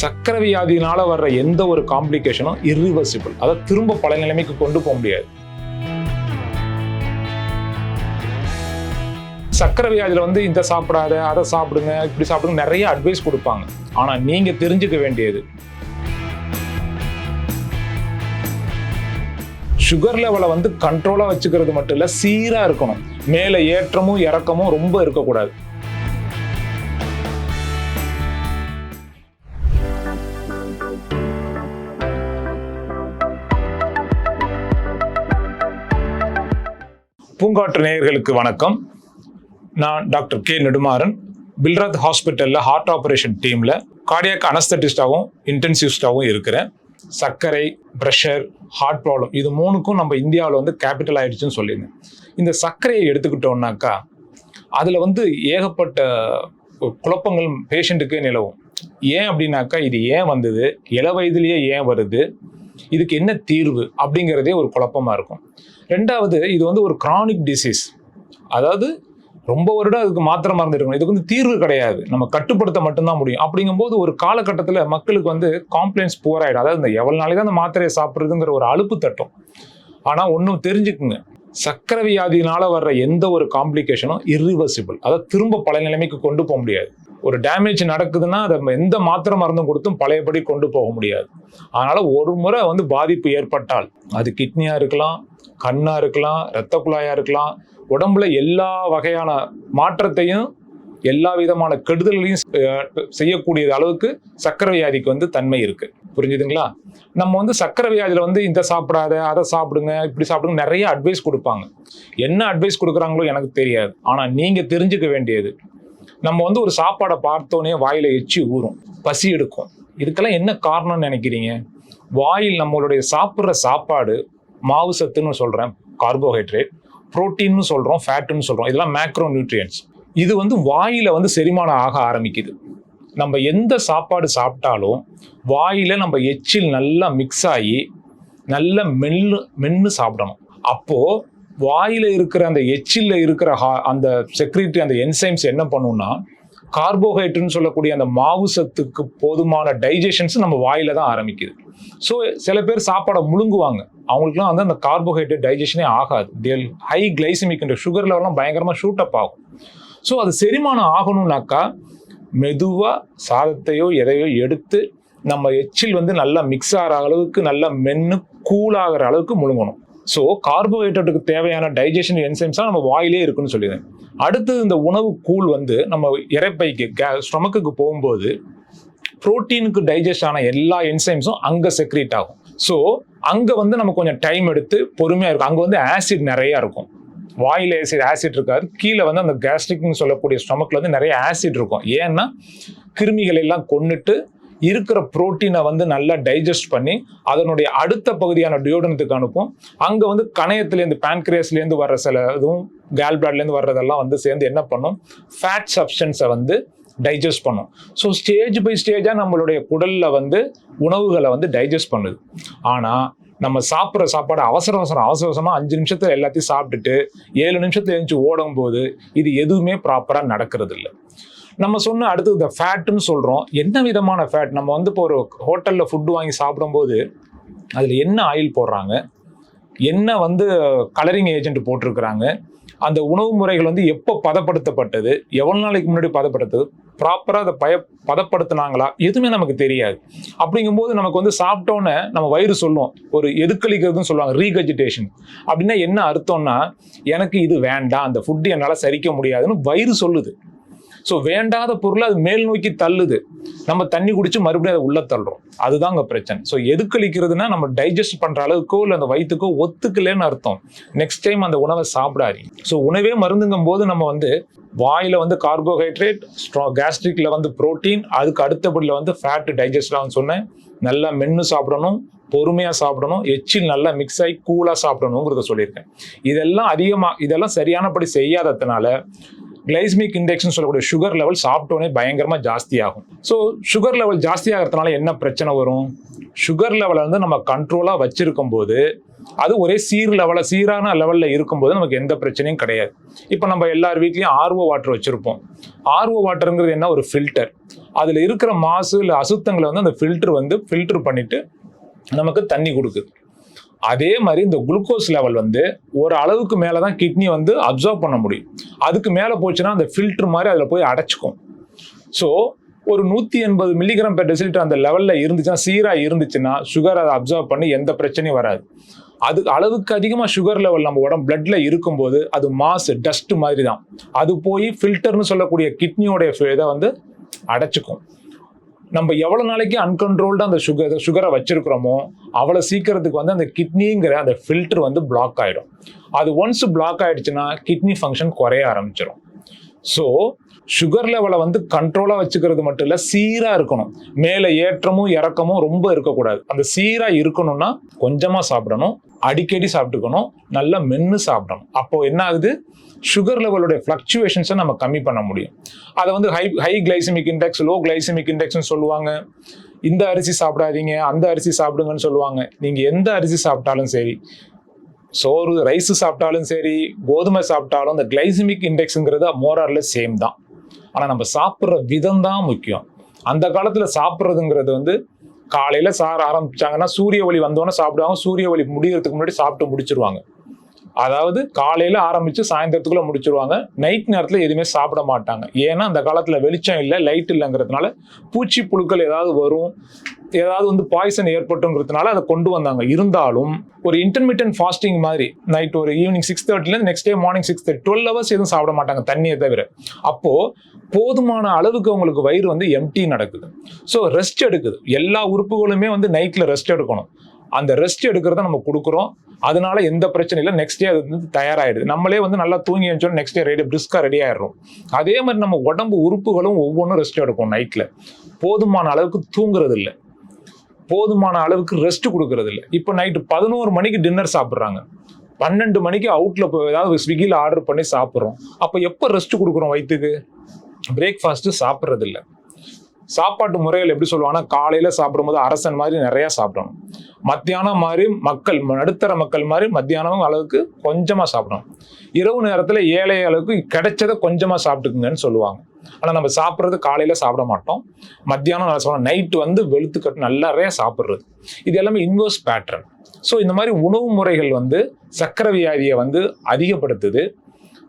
சக்கரை வியாதியினால வர்ற எந்த ஒரு காம்ப்ளிகேஷனும் இரிவர்சிபிள் அதை திரும்ப பழைய நிலைமைக்கு கொண்டு போக முடியாது. சக்கரை வியாதியில் வந்து இந்த சாப்பிடாத அதை சாப்பிடுங்க இப்படி சாப்பிடுங்க நிறைய அட்வைஸ் கொடுப்பாங்க. ஆனால் நீங்கள் தெரிஞ்சுக்க வேண்டியது சுகர் லெவலை வந்து கண்ட்ரோலாக வச்சுக்கிறது மட்டும் இல்லை சீராக இருக்கணும். மேலே ஏற்றமும் இறக்கமும் ரொம்ப இருக்கக்கூடாது. பூங்காற்று நேயர்களுக்கு வணக்கம். நான் டாக்டர் கே நெடுமாறன். பில்ராத் ஹாஸ்பிட்டலில் ஹார்ட் ஆப்ரேஷன் டீமில் கார்டியாக் அனஸ்தட்டிஸ்டாகவும் இன்டென்சிவிஸ்டாகவும் இருக்கிறேன். சர்க்கரை ப்ரெஷர் ஹார்ட் ப்ராப்ளம் இது மூணுக்கும் நம்ம இந்தியாவில் வந்து கேபிட்டல் ஆயிடுச்சுன்னு சொல்லியிருந்தேன். இந்த சர்க்கரையை எடுத்துக்கிட்டோம்னாக்கா அதில் வந்து ஏகப்பட்ட குழப்பங்கள் பேஷண்ட்டுக்கே நிலவும். ஏன் அப்படின்னாக்கா இது ஏன் வந்தது? இள வயதிலேயே ஏன் வருது? இதுக்கு என்ன தீர்வு அப்படிங்கிறதே ஒரு குழப்பமா இருக்கும். ரெண்டாவது இது வந்து ஒரு கிரானிக் டிசீஸ் அதாவது ரொம்ப வருடம் அதுக்கு மாத்திரை மருந்து இருக்கணும் இதுக்கு வந்து தீர்வு கிடையாது. நம்ம கட்டுப்படுத்த மட்டும்தான் முடியும். அப்படிங்கும்போது ஒரு காலகட்டத்தில் மக்களுக்கு வந்து காம்ப்ளைண்ட்ஸ் ஆயிடும். அதாவது இந்த எவ்வளோ நாளைக்கு தான் அந்த மாத்திரையை சாப்பிட்றதுங்கிற ஒரு அழுப்பு தட்டும். ஆனால் ஒன்றும் தெரிஞ்சுக்குங்க. சக்கரை வியாதியினால வர்ற எந்த ஒரு காம்ப்ளிகேஷனும் irreversible. அதை திரும்ப பழைய நிலைமைக்கு கொண்டு போக முடியாது. ஒரு டேமேஜ் நடக்குதுன்னா அதை நம்ம எந்த மாத்திரை மருந்தும் கொடுத்தும் பழையபடி கொண்டு போக முடியாது. அதனால் ஒரு முறை வந்து பாதிப்பு ஏற்பட்டால் அது கிட்னியாக இருக்கலாம் கண்ணாக இருக்கலாம் இரத்த குழாயாக இருக்கலாம் உடம்புல எல்லா வகையான மாற்றத்தையும் எல்லா விதமான கெடுதல்களையும் செய்யக்கூடிய அளவுக்கு சக்கரை வியாதிக்கு வந்து தன்மை இருக்குது புரிஞ்சுதுங்களா? நம்ம வந்து சக்கரை வியாதியில் வந்து இந்த சாப்பிடாத அதை சாப்பிடுங்க இப்படி சாப்பிடுங்க நிறைய அட்வைஸ் கொடுப்பாங்க. என்ன அட்வைஸ் கொடுக்குறாங்களோ எனக்கு தெரியாது. ஆனால் நீங்கள் தெரிஞ்சுக்க வேண்டியது நம்ம வந்து ஒரு சாப்பாடை பார்த்தோன்னே வாயில எச்சி ஊறும் பசி எடுக்கும். இதுக்கெல்லாம் என்ன காரணம்னு நினைக்கிறீங்க? வாயில் நம்மளுடைய சாப்பிட்ற சாப்பாடு மாவு சத்துன்னு சொல்றேன் கார்போஹைட்ரேட் புரோட்டீன்னு சொல்றோம் ஃபேட்டுன்னு சொல்றோம் இதெல்லாம் மேக்ரோ நியூட்ரியன்ஸ் இது வந்து வாயில வந்து செரிமானம் ஆக ஆரம்பிக்குது. நம்ம எந்த சாப்பாடு சாப்பிட்டாலும் வாயில நம்ம எச்சில் நல்லா மிக்ஸ் ஆகி நல்ல மென்னு மென்னு சாப்பிடணும். அப்போது வாயில் இருக்கிற அந்த எச்சில்ல இருக்கிற ஹா- அந்த செக்ரிட்டி அந்த என்சைம்ஸ் என்ன பண்ணும்னா கார்போஹைட்ரேட்னு சொல்லக்கூடிய அந்த மாவு சத்துக்கு போதுமான டைஜஷன்ஸ் நம்ம வாயில தான் ஆரம்பிக்குது. ஸோ சில பேர் சாப்பாடை முழுங்குவாங்க. அவங்களுக்குலாம் வந்து அந்த கார்போஹைட்ரேட் டைஜஷனே ஆகாது. டெல் ஹை கிளைசிமிக்ன்ற சுகர் லெவலாம் பயங்கரமாக ஷூட் அப் ஆகும். ஸோ அது செரிமானம் ஆகணும்னாக்கா மெதுவாக சாதத்தையோ எதையோ எடுத்து நம்ம எச்சில் வந்து நல்லா மிக்ஸ் ஆகிற அளவுக்கு நல்லா மென்று கூலாகிற அளவுக்கு முழுங்கணும். ஸோ கார்போஹைட்ரேட்டுக்கு தேவையான டைஜஷன் என்சைம்ஸ்லாம் நம்ம வாயிலே இருக்குன்னு சொல்லிடுறேன். அடுத்தது இந்த உணவு கூழ் வந்து நம்ம இறைப்பைக்கு கே ஸ்டொமக்குக்கு போகும்போது புரோட்டீனுக்கு டைஜஸ்ட் ஆன எல்லா என்சைம்ஸும் அங்கே செக்ரீட் ஆகும். ஸோ அங்கே வந்து நம்ம கொஞ்சம் டைம் எடுத்து பொறுமையாக இருக்கும். அங்கே வந்து ஆசிட் நிறையா இருக்கும். வாயில் ஆசிட் ஆசிட் இருக்காது. கீழே வந்து அந்த கேஸ்ட்ரிக்னு சொல்லக்கூடிய ஸ்டொமக்கில் வந்து நிறைய ஆசிட் இருக்கும். ஏன்னா கிருமிகள் எல்லாம் கொண்டுட்டு இருக்கிற புரோட்டீனை வந்து நல்லா டைஜஸ்ட் பண்ணி அதனுடைய அடுத்த பகுதியான டியோடனத்துக்கு அனுப்பும். அங்கே வந்து கணையத்துலேருந்து பேன்க்ரியஸ்லேருந்து வர்ற சில இதுவும் கேல் பிளாட்லேருந்து வர்றதெல்லாம் வந்து சேர்ந்து என்ன பண்ணும்? ஃபேட் சப்ஸ்டன்ஸை வந்து டைஜஸ்ட் பண்ணும். ஸோ ஸ்டேஜ் பை ஸ்டேஜாக நம்மளுடைய குடலில் வந்து உணவுகளை வந்து டைஜஸ்ட் பண்ணுது. ஆனால் நம்ம சாப்பிட்ற சாப்பாடு அவசர அவசரம் அவசர அவசரமாக அஞ்சு நிமிஷத்தில் எல்லாத்தையும் சாப்பிட்டுட்டு ஏழு நிமிஷத்தில் எழுந்துச்சு ஓடும் போது இது எதுவுமே ப்ராப்பராக நடக்கிறது இல்லை நம்ம சொன்ன அடுத்து இந்த ஃபேட்டுன்னு சொல்கிறோம் என்ன விதமான ஃபேட்? நம்ம வந்து இப்போ ஒரு ஹோட்டலில் ஃபுட்டு வாங்கி சாப்பிடும்போது அதில் என்ன ஆயில் போடுறாங்க? என்ன வந்து கலரிங் ஏஜென்ட் போட்டிருக்கிறாங்க? அந்த உணவு முறைகள் வந்து எப்போ பதப்படுத்தப்பட்டது? எவ்வளோ நாளைக்கு முன்னாடி பதப்படுத்தது? ப்ராப்பராக அதை பய பதப்படுத்தினாங்களா? எதுவுமே நமக்கு தெரியாது. அப்படிங்கும்போது நமக்கு வந்து சாப்பிட்டோன்னே நம்ம வயிறு சொல்லுவோம் ஒரு எதுக்களிக்கிறதுன்னு சொல்லுவாங்க ரீகஜிடேஷன் அப்படின்னா என்ன அர்த்தம்னா எனக்கு இது வேண்டாம் அந்த ஃபுட்டு என்னால் சரிக்க முடியாதுன்னு வயிறு சொல்லுது. ஸோ வேண்டாத பொருளை அது மேல் நோக்கி தள்ளுது. நம்ம தண்ணி குடிச்சு மறுபடியும் அதை உள்ள தள்ளுறோம். அதுதான் பிரச்சனை. ஸோ எதுக்களிக்கிறதுனா நம்ம டைஜஸ்ட் பண்ற அளவுக்கோ இல்லை அந்த வயிற்றுக்கோ ஒத்துக்கலைன்னு அர்த்தம். நெக்ஸ்ட் டைம் அந்த உணவை சாப்பிடாதீ ஸோ உணவே மருந்துங்கும் போது நம்ம வந்து வாயில வந்து கார்போஹைட்ரேட் ஸ்ட்ரா கேஸ்ட்ரிக்ல வந்து புரோட்டீன் அதுக்கு அடுத்தபடியில் வந்து ஃபேட் டைஜஸ்ட் ஆகும் சொன்னேன். நல்லா மென்று சாப்பிடணும் பொறுமையாக சாப்பிடணும் எச்சில் நல்லா மிக்ஸ் ஆகி கூலாக சாப்பிடணுங்கிறத சொல்லியிருக்கேன். இதெல்லாம் அதிகமாக இதெல்லாம் சரியானபடி செய்யாததுனால கிளைஸ்மிக் இண்டெக்ஸ்னு சொல்லக்கூடிய சுகர் லெவல் சாப்பிட்டோன்னே பயங்கரமாக ஜாஸ்தி ஆகும் ஸோ சுகர் லெவல் ஜாஸ்தி ஆகிறதுனால என்ன பிரச்சனை வரும்? சுகர் லெவலை வந்து நம்ம கண்ட்ரோலாக வச்சிருக்கும் போது அது ஒரே சீர் லெவலில் சீரான லெவலில் இருக்கும்போது நமக்கு எந்த பிரச்சனையும் கிடையாது. இப்போ நம்ம எல்லார் வீட்லேயும் ஆர்ஓ வாட்டர் வச்சுருப்போம். ஆர்ஓ வாட்டருங்கிறது என்ன? ஒரு ஃபில்டர் அதில் இருக்கிற மாசு இல்லை அசுத்தங்களை வந்து அந்த ஃபில்டர் வந்து ஃபில்டர் பண்ணிவிட்டு நமக்கு தண்ணி கொடுக்குது. அதே மாதிரி இந்த குளுக்கோஸ் லெவல் வந்து ஒரு அளவுக்கு மேலே தான் கிட்னி வந்து அப்சர்வ் பண்ண முடியும். அதுக்கு மேலே போச்சுன்னா அந்த ஃபில்ட்ரு மாதிரி அதில் போய் அடைச்சிக்கும். ஸோ ஒரு நூற்றி எண்பது மில்லிகிராம் பெர் டெசிலிட்டர் அந்த லெவலில் இருந்துச்சுன்னா சீராக இருந்துச்சுன்னா சுகர் அதை அப்சர்வ் பண்ணி எந்த பிரச்சனையும் வராது. அது அளவுக்கு அதிகமாக சுகர் லெவல் நம்ம உடம்பு பிளட்ல இருக்கும்போது அது மாஸ் டஸ்ட் மாதிரி தான் அது போய் ஃபில்டர்னு சொல்லக்கூடிய கிட்னியோடைய இதை வந்து அடைச்சிக்கும். நம்ம எவ்வளோ நாளைக்கு அன்கண்ட்ரோல்டாக அந்த சுகர் சுகரை வச்சிருக்கிறோமோ அவ்வளோ சீக்கிரத்துக்கு வந்து அந்த கிட்னிங்கிற அந்த ஃபில்டர் வந்து பிளாக் ஆகிடும் அது ஒன்ஸ் பிளாக் ஆகிடுச்சுன்னா கிட்னி ஃபங்க்ஷன் குறைய ஆரம்பிச்சிடும் ஸோ சுகர் லெவலை வந்து கண்ட்ரோலாக வச்சுக்கிறது மட்டும் இல்லை சீராக இருக்கணும். மேலே ஏற்றமும் இறக்கமும் ரொம்ப இருக்கக்கூடாது. அந்த சீராக இருக்கணும்னா கொஞ்சமாக சாப்பிடணும் அடிக்கடி சாப்பிட்டுக்கணும் நல்லா மென்று சாப்பிடணும். அப்போது என்ன ஆகுது? சுகர் லெவலுடைய ஃப்ளக்சுவேஷன்ஸை நம்ம கம்மி பண்ண முடியும். அதை வந்து high high glycemic index low glycemic இண்டெக்ஸ்னு சொல்லுவாங்க. இந்த அரிசி சாப்பிடாதீங்க அந்த அரிசி சாப்பிடுங்கன்னு சொல்லுவாங்க. நீங்கள் எந்த அரிசி சாப்பிட்டாலும் சரி சோறு ரைஸ் சாப்பிட்டாலும் சரி கோதுமை சாப்பிட்டாலும் இந்த கிளைசிமிக் இண்டெக்ஸுங்கிறது மோரார்ல சேம் தான். ஆனால் நம்ம சாப்பிட்ற விதம் தான் முக்கியம். அந்த காலத்தில் சாப்பிட்றதுங்கிறது வந்து காலையில் சார ஆரம்பிச்சாங்கன்னா சூரிய ஒளி வந்தோன்னே சாப்பிடுவாங்க. சூரிய ஒளி முடிகிறதுக்கு முன்னாடி சாப்பிட்டு முடிச்சிருவாங்க. அதாவது காலையில ஆரம்பிச்சு சாயந்தரத்துக்குள்ள முடிச்சிருவாங்க. நைட் நேரத்துல எதுவுமே சாப்பிட மாட்டாங்க. ஏன்னா அந்த காலத்துல வெளிச்சம் இல்லை லைட் இல்லைங்கிறதுனால பூச்சி புழுக்கள் ஏதாவது வரும் ஏதாவது வந்து பாய்சன் ஏற்பட்டுங்கிறதுனால அதை கொண்டு வந்தாங்க. இருந்தாலும் ஒரு இன்டர்மீடியன்ட் ஃபாஸ்டிங் மாதிரி நைட் ஒரு evening six தேர்ட்டிலேருந்து next day morning six thirty twelve hours எதுவும் சாப்பிட மாட்டாங்க தண்ணியை தவிர. அப்போது போதுமான அளவுக்கு அவங்களுக்கு வயிறு வந்து எம்டி நடக்குது. ஸோ ரெஸ்ட் எடுக்குது. எல்லா உறுப்புகளுமே வந்து நைட்டில் ரெஸ்ட் எடுக்கணும். அந்த ரெஸ்ட் எடுக்கிறத நம்ம கொடுக்குறோம். அதனால எந்த பிரச்சனையும் இல்லை. நெக்ஸ்ட் டே அது வந்து தயாராகிடுது நம்மளே வந்து நல்லா தூங்கி எழுந்தோம் நெக்ஸ்ட் டே ரெடி பிரிஸ்காக ரெடி ஆயிடுறோம். அதே மாதிரி நம்ம உடம்பு உறுப்புகளும் ஒவ்வொன்றும் ரெஸ்ட் எடுக்கும் நைட்டில் போதுமான அளவுக்கு தூங்குறது இல்லை போதுமான அளவுக்கு ரெஸ்ட் கொடுக்கறது இல்லை இப்போ நைட்டு பதினோரு மணிக்கு டின்னர் சாப்பிட்றாங்க. பன்னெண்டு மணிக்கு அவுட்டில் போய் ஏதாவது ஸ்விக்கியில் ஆர்டர் பண்ணி சாப்பிட்றோம். அப்போ எப்போ ரெஸ்ட் கொடுக்குறோம் வயிற்றுக்கு பிரேக்ஃபாஸ்ட்டு சாப்பிட்றதில்ல. சாப்பாட்டு முறைகள் எப்படி சொல்லுவாங்கன்னா காலையில சாப்பிடும்போது அரசன் மாதிரி நிறைய சாப்பிடணும். மத்தியானம் மாதிரி மக்கள் நடுத்தர மக்கள் மாதிரி மத்தியானம் அளவுக்கு கொஞ்சமா சாப்பிடணும். இரவு நேரத்துல ஏழை அளவுக்கு கிடைச்சதை கொஞ்சமா சாப்பிட்டுக்குங்கன்னு சொல்லுவாங்க. ஆனா நம்ம சாப்பிட்றது காலையில சாப்பிட மாட்டோம். மத்தியானம் நல்லா சாப்பிடணும் நைட்டு வந்து வெளுத்து கட்டு நிறைய சாப்பிட்றது. இது எல்லாமே இன்வெர்ஸ் பேட்டர்ன் ஸோ இந்த மாதிரி உணவு முறைகள் வந்து சக்கரை வியாதியை வந்து அதிகப்படுத்துது.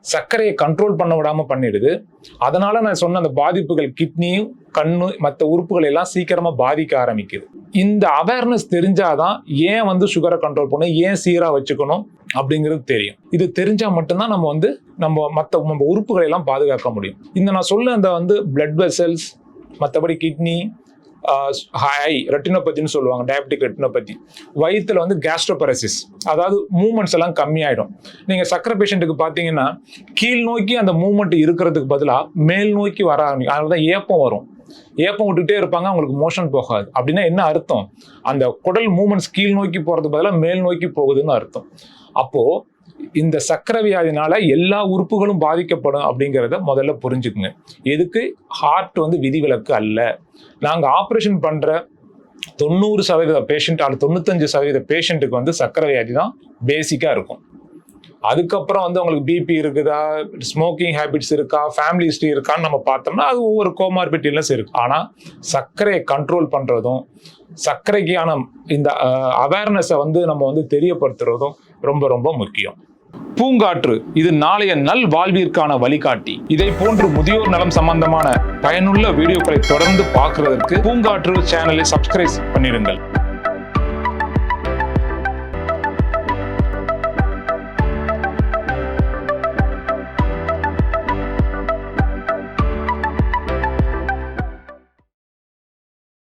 சர்க்கரையை கண்ட்ரோல் பண்ண விடாம பண்ணிடுது. அதனால நான் சொன்ன அந்த பாதிப்புகள் கிட்னியும் கண்ணு மற்ற உறுப்புகள் எல்லாம் சீக்கிரமா பாதிக்க ஆரம்பிக்குது. இந்த அவேர்னஸ் தெரிஞ்சாதான் ஏன் வந்து சுகரை கண்ட்ரோல் பண்ணணும் ஏன் சீரா வச்சுக்கணும் அப்படிங்கிறது தெரியும். இது தெரிஞ்சா மட்டும்தான் நம்ம வந்து நம்ம மற்ற நம்ம உறுப்புகளை எல்லாம் பாதுகாக்க முடியும். இந்த நான் சொல்ல அந்த வந்து பிளட் வெசல்ஸ் மற்றபடி கிட்னி ஹை ரெட்டினோபதின்னு சொல்லுவாங்க டயபெட்டிக் ரெட்டினோபதி. வயிற்றுல வந்து கேஸ்ட்ரோபரசிஸ் அதாவது மூமெண்ட்ஸ் எல்லாம் கம்மியாயிடும். நீங்கள் சக்கரை பேஷண்ட்டுக்கு பார்த்தீங்கன்னா கீழ் நோக்கி அந்த மூமெண்ட் இருக்கிறதுக்கு பதிலாக மேல் நோக்கி வர ஆரம்பிக்கும். அதனால தான் ஏப்பம் வரும். ஏப்பம் விட்டுட்டே இருப்பாங்க அவங்களுக்கு மோஷன் போகாது. அப்படின்னா என்ன அர்த்தம்? அந்த குடல் மூமெண்ட்ஸ் கீழ் நோக்கி போகிறதுக்கு பதிலாக மேல் நோக்கி போகுதுன்னு அர்த்தம். அப்போது இந்த சக்கரை வியாதினால எல்லா உறுப்புகளும் பாதிக்கப்படும் அப்படிங்கிறத முதல்ல புரிஞ்சுக்குங்க. எதுக்கு? ஹார்ட் வந்து விதிவிலக்கு அல்ல. நாங்கள் ஆப்ரேஷன் பண்ணுற தொண்ணூறு சதவீத பேஷண்ட் அல்லது தொண்ணூத்தஞ்சு சதவீத பேஷண்ட்டுக்கு வந்து சக்கரை வியாதி தான் பேசிக்காக இருக்கும். அதுக்கப்புறம் வந்து அவங்களுக்கு பிபி இருக்குதா? ஸ்மோக்கிங் ஹேபிட்ஸ் இருக்கா? ஃபேமிலி ஹிஸ்ட்ரி இருக்கான்னு நம்ம பார்த்தோம்னா அது ஒவ்வொரு கோமார்பிட் இல்னஸ் இருக்கு. ஆனால் சர்க்கரையை கண்ட்ரோல் பண்ணுறதும் சர்க்கரைக்கான இந்த அவேர்னஸை வந்து நம்ம வந்து தெரியப்படுத்துறதும் ரொம்ப ரொம்ப முக்கியம். பூங்காற்று இது நாளைய நல் வாழ்விற்கான வழிகாட்டி. இதை போன்று முதியோர் நலம் சம்பந்தமான பயனுள்ள வீடியோக்களை தொடர்ந்து பார்க்கிறதற்கு பூங்காற்று சேனலை சப்ஸ்கிரைப் பண்ணிடுங்கள்.